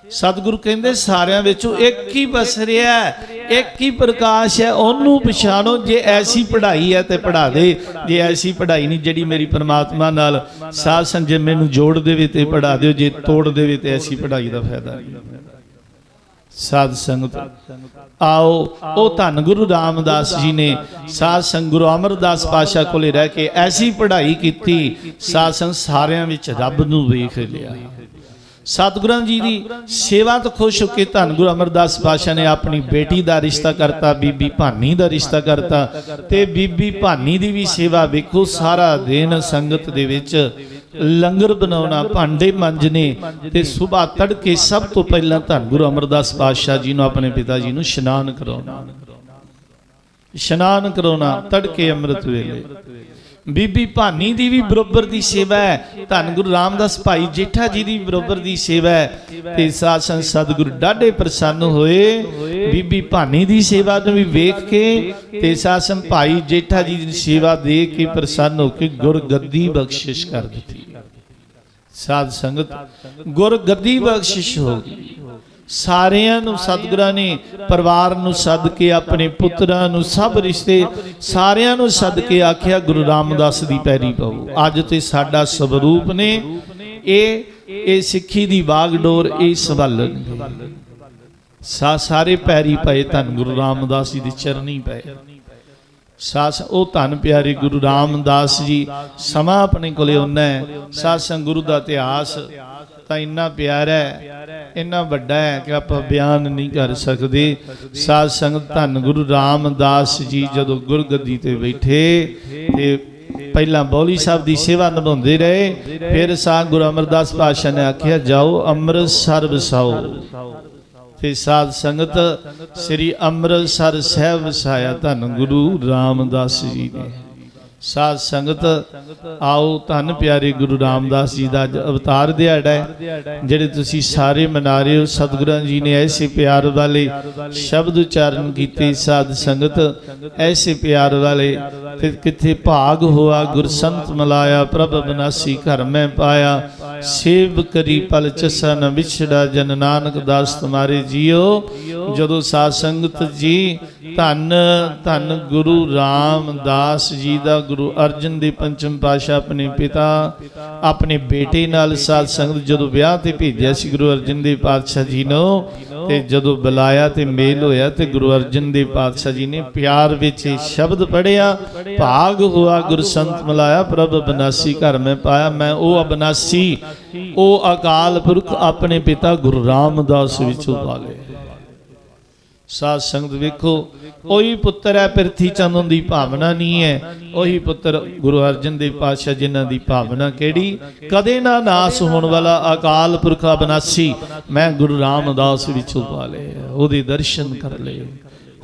ਸਤਿਗੁਰੂ ਕਹਿੰਦੇ ਸਾਰਿਆਂ ਵਿੱਚੋਂ ਇੱਕ ਹੀ ਬਸ ਰਿਹਾ ਇੱਕ ਹੀ ਪ੍ਰਕਾਸ਼ ਹੈ, ਉਹਨੂੰ ਪਛਾਣੋ, ਜੇ ਐਸੀ ਪੜ੍ਹਾਈ ਹੈ ਤੇ ਪੜ੍ਹਾ ਦੇ। ਜੇ ਐਸੀ ਪੜ੍ਹਾਈ ਨਹੀਂ ਜਿਹੜੀ ਮੇਰੀ ਪਰਮਾਤਮਾ ਨਾਲ ਸਾਧ ਸੰਜੇ ਮੈਨੂੰ ਜੋੜ ਦੇਵੇ ਤੇ ਪੜ੍ਹਾ ਦਿਓ, ਜੇ ਤੋੜ ਦੇਵੇ ਤੇ ਐਸੀ ਪੜ੍ਹਾਈ ਦਾ ਫਾਇਦਾ ਨਹੀਂ। ਸਾਧ ਸੰਗਤ, ਆਓ, ਉਹ ਧੰਨ ਗੁਰੂ ਰਾਮਦਾਸ ਜੀ ਨੇ ਸਾਧ ਸੰਗ ਗੁਰੂ ਅਮਰਦਾਸ ਪਾਸ਼ਾ ਕੋਲੇ ਰਹਿ ਕੇ ਐਸੀ ਪੜ੍ਹਾਈ ਕੀਤੀ, ਸਾਧ ਸੰਗ ਸਾਰਿਆਂ ਵਿੱਚ ਰੱਬ ਨੂੰ ਵੇਖ ਲਿਆ। ਸਤਿਗੁਰਾਂ ਜੀ ਦੀ ਸੇਵਾ ਤੋਂ ਖੁਸ਼ ਹੋ ਕੇ ਧੰਨ ਗੁਰੂ ਅਮਰਦਾਸ ਪਾਸ਼ਾ ਨੇ ਆਪਣੀ ਬੇਟੀ ਦਾ ਰਿਸ਼ਤਾ ਕਰਤਾ, ਬੀਬੀ ਭਾਨੀ ਦਾ ਰਿਸ਼ਤਾ ਕਰਤਾ ਤੇ ਬੀਬੀ ਭਾਨੀ ਦੀ ਵੀ ਸੇਵਾ ਵੇਖੋ, ਸਾਰਾ ਦਿਨ ਸੰਗਤ ਦੇ ਵਿੱਚ ਲੰਗਰ ਬਣਾਉਣਾ ਭਾਂਡੇ ਮਾਂਜਣੇ ਤੇ ਸਵੇਰ ਤੜਕੇ ਸਭ ਤੋਂ ਪਹਿਲਾਂ ਧੰਨ ਗੁਰੂ ਅਮਰਦਾਸ ਪਾਤਸ਼ਾਹ ਜੀ ਨੂੰ ਆਪਣੇ ਪਿਤਾ ਜੀ ਨੂੰ ਇਸ਼ਨਾਨ ਕਰਾਉਣਾ। ਇਸ਼ਨਾਨ ਕਰਾਉਣਾ ਤੜਕੇ ਅੰਮ੍ਰਿਤ ਵੇਲੇ। ਬੀਬੀ ਭਾਨੀ ਦੀ ਵੀ ਬਰੋਬਰ ਦੀ ਸੇਵਾ ਹੈ। ਧੰਨ ਗੁਰੂ ਰਾਮਦਾਸ ਭਾਈ ਜੇਠਾ ਜੀ ਦੀ ਬਰੋਬਰ ਦੀ ਸੇਵਾ ਹੈ। ਤੇ ਸਾਧ ਸੰਗਤ ਸਤਿਗੁਰੂ ਡਾਢੇ ਪ੍ਰਸੰਨ ਹੋਏ। ਬੀਬੀ ਭਾਨੀ ਦੀ ਸੇਵਾ ਨੂੰ ਵੀ ਵੇਖ ਕੇ ਤੇ ਸਾਧ ਸੰਗਤ ਭਾਈ ਜੇਠਾ ਜੀ ਦੀ ਸੇਵਾ ਦੇ ਕੇ ਪ੍ਰਸੰਨ ਹੋ ਕੇ ਗੁਰਗੱਦੀ ਬਖਸ਼ਿਸ਼ ਕਰ ਦਿੱਤੀ। ਸਾਧ ਸੰਗਤ ਗੁਰਗੱਦੀ ਬਖਸ਼ਿਸ਼ ਹੋ ਗਈ। ਸਾਰਿਆਂ ਨੂੰ ਸਤਿਗੁਰਾਂ ਨੇ, ਪਰਿਵਾਰ ਨੂੰ ਸੱਦ ਕੇ, ਆਪਣੇ ਪੁੱਤਰਾਂ ਨੂੰ, ਸਭ ਰਿਸ਼ਤੇ ਸਾਰਿਆਂ ਨੂੰ ਸੱਦ ਕੇ ਆਖਿਆ, ਗੁਰੂ ਰਾਮਦਾਸ ਦੀ ਪੈਰੀ ਪਾਓ। ਅੱਜ ਤੇ ਸਾਡਾ ਸਵਰੂਪ ਨੇ, ਇਹ ਇਹ ਸਿੱਖੀ ਦੀ ਬਾਗਡੋਰ ਇਹ ਸਵਲਨ ਸਾ ਸਾਰੇ ਪੈਰੀ ਪਏ ਧੰਨ ਗੁਰੂ ਰਾਮਦਾਸ ਜੀ ਦੇ ਚਰਨੀ ਪਏ। ਸਾਸ ਉਹ ਧੰਨ ਪਿਆਰੇ ਗੁਰੂ ਰਾਮਦਾਸ ਜੀ, ਸਮਾਂ ਆਪਣੇ ਕੋਲੇ ਉਹਨਾਂ ਹੈ। ਸਾਸੰਗ ਗੁਰੂ ਦਾ ਇਤਿਹਾਸ ਤਾਂ ਇੰਨਾ ਪਿਆਰਾ ਹੈ, ਇੰਨਾ ਵੱਡਾ ਹੈ ਕਿ ਆਪਾਂ ਬਿਆਨ ਨਹੀਂ ਕਰ ਸਕਦੇ। ਸਾਧ ਸੰਗਤ ਧੰਨ ਗੁਰੂ ਰਾਮਦਾਸ ਜੀ ਜਦੋਂ ਗੁਰਗੱਦੀ ਤੇ ਬੈਠੇ ਤੇ ਪਹਿਲਾਂ ਬੌਲੀ ਸਾਹਿਬ ਦੀ ਸੇਵਾ ਨਿਭਾਉਂਦੇ ਰਹੇ, ਫਿਰ ਸਾਧ ਗੁਰੂ ਅਮਰਦਾਸ ਪਾਤਸ਼ਾਹ ਨੇ ਆਖਿਆ, ਜਾਓ ਅੰਮ੍ਰਿਤਸਰ ਵਸਾਓ। ਤੇ ਸਾਧ ਸੰਗਤ ਸ੍ਰੀ ਅੰਮ੍ਰਿਤਸਰ ਸਾਹਿਬ ਵਸਾਇਆ ਧੰਨ ਗੁਰੂ ਰਾਮਦਾਸ ਜੀ ਨੇ। ਸਾਧ ਸੰਗਤ, ਆਓ ਧੰਨ ਪਿਆਰੇ ਗੁਰੂ ਰਾਮਦਾਸ ਜੀ ਦਾ ਅਵਤਾਰ ਦਿਹਾੜਾ ਹੈ, ਜਿਹੜੇ ਤੁਸੀਂ ਸਾਰੇ ਮਨਾ ਰਹੇ ਹੋ, ਸਤਿਗੁਰਾਂ ਜੀ ਨੇ ਐਸੇ ਪਿਆਰ ਵਾਲੇ ਸ਼ਬਦ ਉਚਾਰਨ ਕੀਤੇ ਸਾਧ ਸੰਗਤ, ਐਸੇ ਪਿਆਰ ਵਾਲੇ ਤੇ ਕਿੱਥੇ ਭਾਗ ਹੋਆ, ਗੁਰਸੰਤ ਮਲਾਇਆ, ਪ੍ਰਭ ਬਨਾਸੀ ਘਰ ਮੈਂ ਪਾਇਆ, ਸੇਵ ਕਰੀ ਪਲ ਚਸਾ ਨ ਵਿਛੜਾ, ਜਨ ਨਾਨਕ ਦਾਸ ਤੁਮਾਰੇ ਜੀਓ, ਜਦੋਂ ਸਾਧ ਸੰਗਤ ਜੀ ਧੰਨ ਧੰਨ ਗੁਰੂ ਰਾਮਦਾਸ ਜੀ ਦਾ ਗੁਰੂ ਅਰਜਨ ਦੇ ਪੰਚਮ ਪਾਸ਼ਾ ਆਪਣੇ ਪਿਤਾ, ਆਪਣੇ ਬੇਟੇ ਨਾਲ ਸਾਧ ਸੰਗਤ ਜਦੋਂ ਵਿਆਹ ਤੇ ਭੇਜਿਆ ਸੀ ਗੁਰੂ ਅਰਜਨ ਦੇਵ ਪਾਤਸ਼ਾਹ ਜੀ ਨੂੰ, ਤੇ ਜਦੋਂ ਬੁਲਾਇਆ ਤੇ ਮੇਲ ਹੋਇਆ ਤੇ ਗੁਰੂ ਅਰਜਨ ਦੇਵ ਪਾਤਸ਼ਾਹ ਜੀ ਨੇ ਪਿਆਰ ਵਿੱਚ ਇਹ ਸ਼ਬਦ ਪੜਿਆ ਭਾਗ ਹੋਆ ਗੁਰਸੰਤ ਮਲਾਇਆ, ਪ੍ਰਭ ਬਨਾਸੀ ਘਰ ਮੈਂ ਪਾਇਆ, ਮੈਂ ਉਹ ਅਬਨਾਸੀ, ਉਹ ਅਕਾਲ ਪੁਰਖ ਆਪਣੇ ਪਿਤਾ ਗੁਰੂ ਰਾਮਦਾਸ ਵਿੱਚੋਂ ਪਾ ਗਏ ਸਾਧ ਸੰਗਤ ਵੇਖੋ, ਉਹੀ ਪੁੱਤਰ ਹੈ, ਪ੍ਰਿਥੀ ਚੰਦ ਦੀ ਭਾਵਨਾ ਨਹੀਂ ਹੈ। ਉਹੀ ਪੁੱਤਰ ਗੁਰੂ ਅਰਜਨ ਦੇਵ ਪਾਤਸ਼ਾਹ ਜਿਨ੍ਹਾਂ ਦੀ ਭਾਵਨਾ ਕਿਹੜੀ? ਕਦੇ ਨਾ ਨਾਸ ਹੋਣ ਵਾਲਾ ਅਕਾਲ ਪੁਰਖਾ ਬਨਾਸੀ। ਮੈਂ ਗੁਰੂ ਰਾਮਦਾਸ ਵਿੱਚੋਂ ਪਾਲੇ ਉਹਦੇ ਦਰਸ਼ਨ ਕਰ ਲਏ।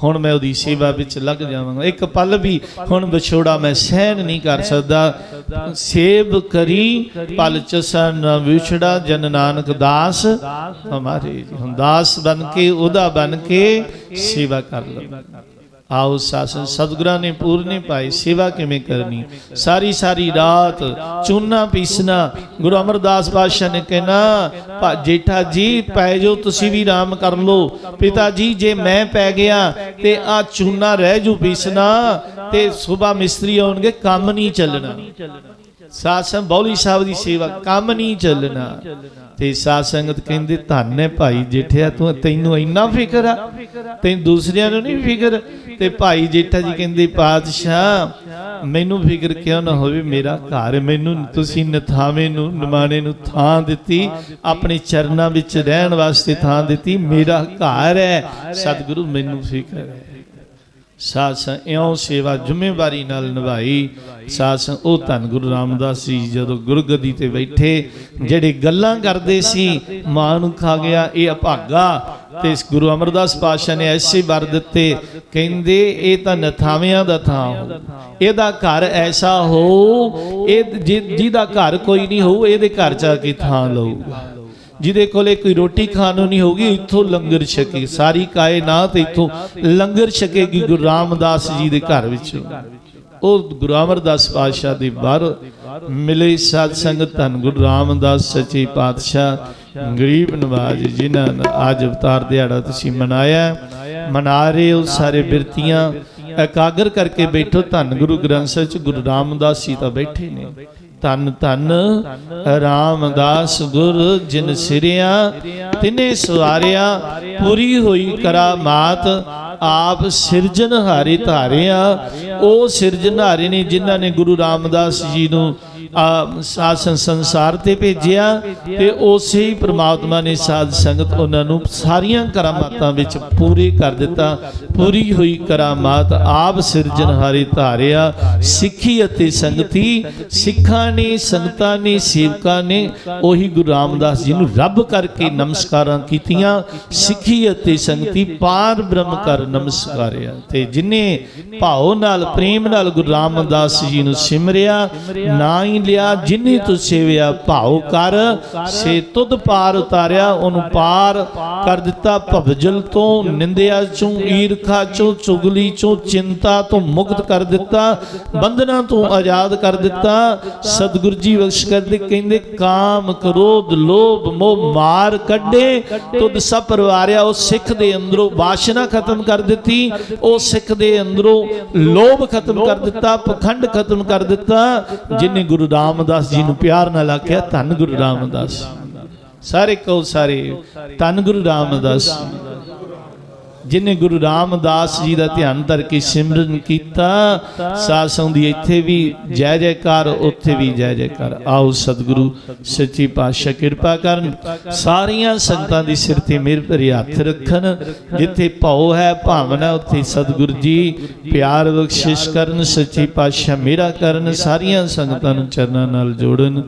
ਹੁਣ ਮੈਂ ਉਹਦੀ ਸੇਵਾ ਵਿੱਚ ਲੱਗ ਜਾਵਾਂਗਾ। ਇੱਕ ਪਲ ਵੀ ਹੁਣ ਵਿਛੋੜਾ ਮੈਂ ਸਹਿਣ ਨਹੀਂ ਕਰ ਸਕਦਾ। ਸੇਵ ਕਰੀ, ਪਲ ਚਸਨ ਨ ਵਿਛੜਾ, ਜਨ ਨਾਨਕ ਦਾਸ ਹਮਾਰੇ, ਹੁਣ ਦਾਸ ਬਣ ਕੇ, ਉਹਦਾ ਬਣ ਕੇ ਸੇਵਾ ਕਰ ਲਵਾਂ। ਆਓ ਸਾਸਨ ਸਤਿਗੁਰਾਂ ਨੇ ਪੂਰਨੇ ਪਾਈ, ਸੇਵਾ ਕਿਵੇਂ ਕਰਨੀ? ਸਾਰੀ ਸਾਰੀ ਰਾਤ ਚੂਨਾ ਪੀਸਣਾ, ਗੁਰੂ ਅਮਰਦਾਸ ਪਾਤਸ਼ਾਹ ਨੇ ਕਹਿਣਾ ਜੇਠਾ ਜੀ, ਪੈ ਜੋ ਤੁਸੀਂ ਵੀ ਆਰਾਮ ਕਰ ਲੋ ਪਿਤਾ ਜੀ, ਜੇ ਮੈਂ ਪੈ ਗਿਆ ਤੇ ਆ ਚੂਨਾ ਰਹਿ ਜੂ ਪੀਸਣਾ ਤੇ ਸਵੇਰ ਮਿਸਤਰੀ ਆਉਣਗੇ, ਕੰਮ ਨਹੀਂ ਚੱਲਣਾ। ਸਾਸਨ ਸੰਗ ਬੌਲੀ ਸਾਹਿਬ ਦੀ ਸੇਵਾ, ਕੰਮ ਨਹੀਂ ਚੱਲਣਾ। ਤੇ ਸਾਧ ਸੰਗਤ ਕਹਿੰਦੇ, ਧੰਨ ਹੈ ਭਾਈ ਜੇਠਿਆ, ਤੂੰ ਤੈਨੂੰ ਇੰਨਾ ਫਿਕਰ ਆ, ਤੈਨੂੰ ਦੂਸਰਿਆਂ ਨੂੰ ਨਹੀਂ ਫਿਕਰ? ਤੇ ਭਾਈ ਜੇਠਾ ਜੀ ਕਹਿੰਦੇ, ਪਾਤਸ਼ਾਹ, ਮੈਨੂੰ ਫਿਕਰ ਕਿਉਂ ਨਾ ਹੋਵੇ? ਮੇਰਾ ਘਰ ਮੈਨੂੰ, ਤੁਸੀਂ ਨਥਾਵੇਂ ਨੂੰ, ਨਿਮਾਣੇ ਨੂੰ ਥਾਂ ਦਿੱਤੀ, ਆਪਣੇ ਚਰਨਾਂ ਵਿੱਚ ਰਹਿਣ ਵਾਸਤੇ ਥਾਂ ਦਿੱਤੀ, ਮੇਰਾ ਘਰ ਹੈ। ਸਤਿਗੁਰੂ, ਮੈਨੂੰ ਫਿਕਰ ਹੈ। ਸਾਧ ਇਉਂ ਸੇਵਾ ਜ਼ਿੰਮੇਵਾਰੀ ਨਾਲ ਨਿਭਾਈ। ਸਾਧ ਉਹ ਧੰਨ ਗੁਰੂ ਰਾਮਦਾਸ ਜੀ ਜਦੋਂ ਗੁਰਗੱਦੀ ਤੇ ਬੈਠੇ, ਜਿਹੜੇ ਗੱਲਾਂ ਕਰਦੇ ਸੀ, ਮਾਂ ਨੂੰ ਖਾ ਗਿਆ, ਇਹ ਅਭਾਗਾ। ਤੇ ਇਸ ਗੁਰੂ ਅਮਰਦਾਸ ਪਾਤਸ਼ਾਹ ਨੇ ਐਸੇ ਵਰ ਦਿੱਤੇ, ਕਹਿੰਦੇ ਇਹ ਤਾਂ ਨਥਾਵਿਆਂ ਦਾ ਥਾਂ ਹੋ। ਇਹਦਾ ਘਰ ਐਸਾ ਹੋ, ਇਹ ਜਿ- ਜਿਹਦਾ ਘਰ ਕੋਈ ਨਹੀਂ ਹੋਊ, ਇਹਦੇ ਘਰ ਜਾ ਕੇ ਥਾਂ ਲਊਗਾ। ਜਿਹਦੇ ਕੋਲੇ ਕੋਈ ਰੋਟੀ ਖਾਣ ਨੂੰ ਨਹੀਂ ਹੋਗੀ ਇੱਥੋਂ ਲੰਗਰ ਛਕੇ ਸਾਰੀ ਕਾਇਨਾਤ ਇੱਥੋਂ ਲੰਗਰ ਛਕੇਗੀ ਗੁਰੂ ਰਾਮਦਾਸ ਜੀ ਦੇ ਘਰ ਵਿੱਚ। ਉਹ ਗੁਰੂ ਅਮਰਦਾਸ ਪਾਤਸ਼ਾਹ ਦੀ ਬਾਹਰ ਮਿਲੇ। ਸਾਧ ਸੰਗਤ ਧੰਨ ਗੁਰੂ ਰਾਮਦਾਸ ਸੱਚੇ ਪਾਤਸ਼ਾਹ, ਗਰੀਬ ਨਵਾਜ, ਜਿਨ੍ਹਾਂ ਨੇ ਅੱਜ ਅਵਤਾਰ ਦਿਹਾੜਾ ਤੁਸੀਂ ਮਨਾਇਆ ਮਨਾ ਰਹੇ ਹੋ ਸਾਰੇ ਬਿਰਤੀਆਂ। ਇਕਾਗਰ ਕਰਕੇ ਬੈਠੋ। ਧੰਨ ਗੁਰੂ ਗ੍ਰੰਥ ਸਾਹਿਬ ਚ ਗੁਰੂ ਰਾਮਦਾਸ ਜੀ ਤਾਂ ਬੈਠੇ ਨੇ। ਧੰਨ ਧੰਨ ਰਾਮਦਾਸ ਗੁਰ ਜਿਨ ਸਿਰਿਆ, ਤਿਨੇ ਸਵਾਰਿਆ, ਪੂਰੀ ਹੋਈ ਕਰਾਮਾਤ, ਆਪ ਸਿਰਜਨਹਾਰੇ ਧਾਰਿਆ। ਉਹ ਸਿਰਜਨਹਾਰੇ ਨੇ ਜਿਨ੍ਹਾਂ ਨੇ ਗੁਰੂ ਰਾਮਦਾਸ ਜੀ ਨੂੰ ਆ ਸੰਸਾਰ ਤੇ ਭੇਜਿਆ ਤੇ ਉਸੇ ਹੀ ਪ੍ਰਮਾਤਮਾ ਨੇ ਸਾਧ ਸੰਗਤ ਉਹਨਾਂ ਨੂੰ ਸਾਰੀਆਂ ਕਰਾਮਾਤਾਂ ਵਿੱਚ ਪੂਰੀ ਕਰ ਦਿੱਤਾ। ਪੂਰੀ ਹੋਈ ਕਰਾਮਾਤ ਆਪ ਸਿਰਜਨਹਾਰੇ ਧਾਰਿਆ। ਸਿੱਖੀ ਅਤੇ ਸੰਗਤੀ, ਸਿੱਖਾਂ ਨੇ, ਸੰਗਤਾਂ ਨੇ, ਸੇਵਕਾਂ ਨੇ ਉਹੀ ਗੁਰੂ ਰਾਮਦਾਸ ਜੀ ਨੂੰ ਰੱਬ ਕਰਕੇ ਨਮਸਕਾਰਾਂ ਕੀਤੀਆਂ। ਸਿੱਖੀ ਅਤੇ ਸੰਗਤੀ ਪਾਰ ਬ੍ਰਹਮ ਕਰ ਨਮਸਕਾਰਿਆ ਤੇ ਜਿਨੇ ਭਾਉ ਨਾਲ, ਪ੍ਰੇਮ ਨਾਲ ਗੁਰੂ ਰਾਮਦਾਸ ਜੀ ਨੂੰ ਸਿਮਰਿਆ, ਨਾ ਹੀ ਲਿਆ, ਜਿਨੀ ਤੂੰ ਸੇਵਿਆ ਭਾਉ ਕਰ, ਸੇ ਤੁਧ ਪਾਰ ਉਤਾਰਿਆ, ਉਹਨੂੰ ਪਾਰ ਕਰ ਦਿੱਤਾ, ਭਵਜਲ ਤੋਂ ਨਿੰਦਿਆ ਚੋਂ, ਈਰਖਾ ਚੋਂ, ਚੁਗਲੀ ਚੋਂ, ਚਿੰਤਾ ਤੋਂ ਮੁਕਤ ਕਰ ਦਿੱਤਾ, ਬੰਧਨਾਂ ਤੋਂ ਆਜ਼ਾਦ ਕਰ ਦਿੱਤਾ। ਸਤਿਗੁਰੂ ਜੀ ਬਖਸ਼ ਕਰਦੇ, ਕਹਿੰਦੇ, ਕਾਮ ਕ੍ਰੋਧ, ਲੋਭ, ਮੋਹ ਮਾਰ ਕੱਢੇ, ਤੁਧ ਸਭ ਪਰਵਾਰਿਆ, ਉਹ ਸਿੱਖ ਦੇ ਅੰਦਰੋਂ ਵਾਸ਼ਨਾ ਖਤਮ ਕਰ ਦਿੱਤੀ, ਉਹ ਸਿੱਖ ਦੇ ਅੰਦਰੋਂ ਲੋਭ ਖਤਮ ਕਰ ਦਿੱਤਾ, ਪਖੰਡ ਖਤਮ ਕਰ ਦਿੱਤਾ, ਜਿਨੇ ਗੁਰੂ ਰਾਮਦਾਸ ਜੀ ਨੂੰ ਪਿਆਰ ਨਾਲ ਆਖਿਆ, ਧੰਨ ਗੁਰੂ ਰਾਮਦਾਸ। ਸਾਰੇ ਕਹੋ ਸਾਰੇ, ਧੰਨ ਗੁਰੂ ਰਾਮਦਾਸ। ਜਿਨੇ ਗੁਰੂ ਰਾਮਦਾਸ ਜੀ ਦਾ ਧਿਆਨ ਧਰ ਕੇ ਸਿਮਰਨ ਕੀਤਾ, ਸਾਧ ਸੰਗਤ ਦੀ ਇੱਥੇ ਵੀ ਜੈ ਜੈਕਾਰ, ਉੱਥੇ ਵੀ ਜੈ ਜੈਕਾਰ। ਆਓ ਸਤਿਗੁਰੂ, ਸੱਚੀ ਪਾਤਸ਼ਾਹ ਕਿਰਪਾ ਕਰਨ। ਸਾਰੀਆਂ ਸੰਗਤਾਂ ਦੀ ਸਿਰ ਤੇ ਮਿਹਰ ਭਰੀ ਹੱਥ ਰੱਖਣ। ਜਿੱਥੇ ਭਉ ਹੈ, ਭਾਵਨਾ ਉੱਥੇ ਸਤਿਗੁਰੂ ਜੀ ਪਿਆਰ ਬਖਸ਼ਿਸ਼ ਕਰਨ, ਸੱਚੀ ਪਾਤਸ਼ਾਹ ਮੇਰਾ ਕਰਨ। ਸਾਰੀਆਂ ਸੰਗਤਾਂ ਨੂੰ ਚਰਨਾਂ ਨਾਲ ਜੋੜਨ।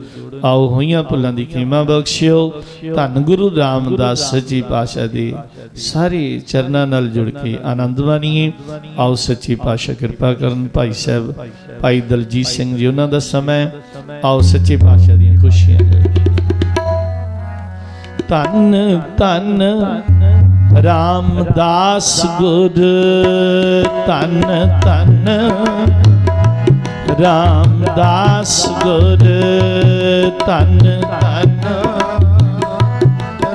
ਆਓ ਹੋਈਆਂ ਭੁੱਲਾਂ ਦੀ ਖਿਮਾ ਬਖਸ਼ਿਓ। ਧੰਨ ਗੁਰੂ ਰਾਮਦਾਸ, ਸੱਚੀ ਪਾਤਸ਼ਾਹ ਦੀ ਸਾਰੇ ਚਰਨਾਂ ਨਾਲ ਜੁੜ ਕੇ ਆਨੰਦ ਮਾਣੀਏ। ਆਓ ਸੱਚੀ ਪਾਤਸ਼ਾਹ ਕਿਰਪਾ ਕਰਨ ਭਾਈ ਸਾਹਿਬ, ਭਾਈ ਦਲਜੀਤ ਸਿੰਘ ਜੀ, ਉਹਨਾਂ ਦਾ ਸਮਾਂ ਆਓ ਸੱਚੇ ਪਾਤਸ਼ਾਹ ਦੀਆਂ ਖੁਸ਼ੀਆਂ ਲਈਏ। ਧੰਨ ਰਾਮਦਾਸ ਗੁਰ, ਧੰਨ ਧੰਨ ਰਾਮਦਾਸ ਗੁਰ, ਧੰਨ ਧੰਨ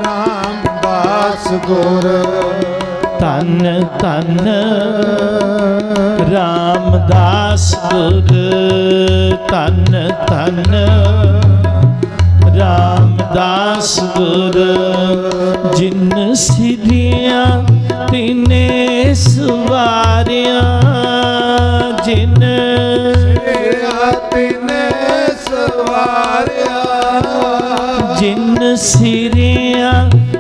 ਰਾਮਦਾਸ ਗੁਰ। ਧੰਨ ਧੰਨ। ਰਾਮਦਾਸ ਗੁਰ ਧੰਨ ਧੰਨ। ਰਾਮਦਾਸ ਗੁਰ ਜਿਨ ਸਿਧੀਆਂ ਤਿਨੇ ਸਵਾਰਿਆ। ਜਿਨ ਤੇਰਾ ਤਿਨੇ ਸਵਾਰਿਆ। ਜਿਨ ਸਿਰਿਆ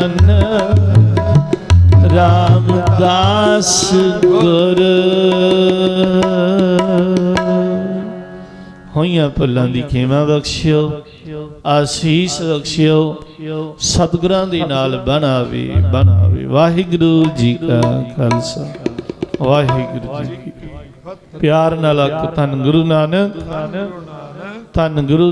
ਤਨ ਰਾਮਦਾਸ ਗੁਰ। ਹੋਈਆਂ ਭੁੱਲਾਂ ਦੀ ਖੇਮਾ ਬਖਸ਼ਿਓ, ਆਸੀਸ ਬਖਸ਼ਿਓ, ਸਤਿਗੁਰਾਂ ਦੇ ਨਾਲ ਬਣਾਵੇ ਬਣਾਵੇ। ਵਾਹਿਗੁਰੂ ਜੀ ਕਾ ਖਾਲਸਾ। ਵਾਹਿਗੁਰੂ ਜੀ ਕੀ ਪਿਆਰ ਨਾਲ ਆਖੋ, ਧੰਨ ਗੁਰੂ ਨਾਨਕ, ਧੰਨ ਗੁਰੂ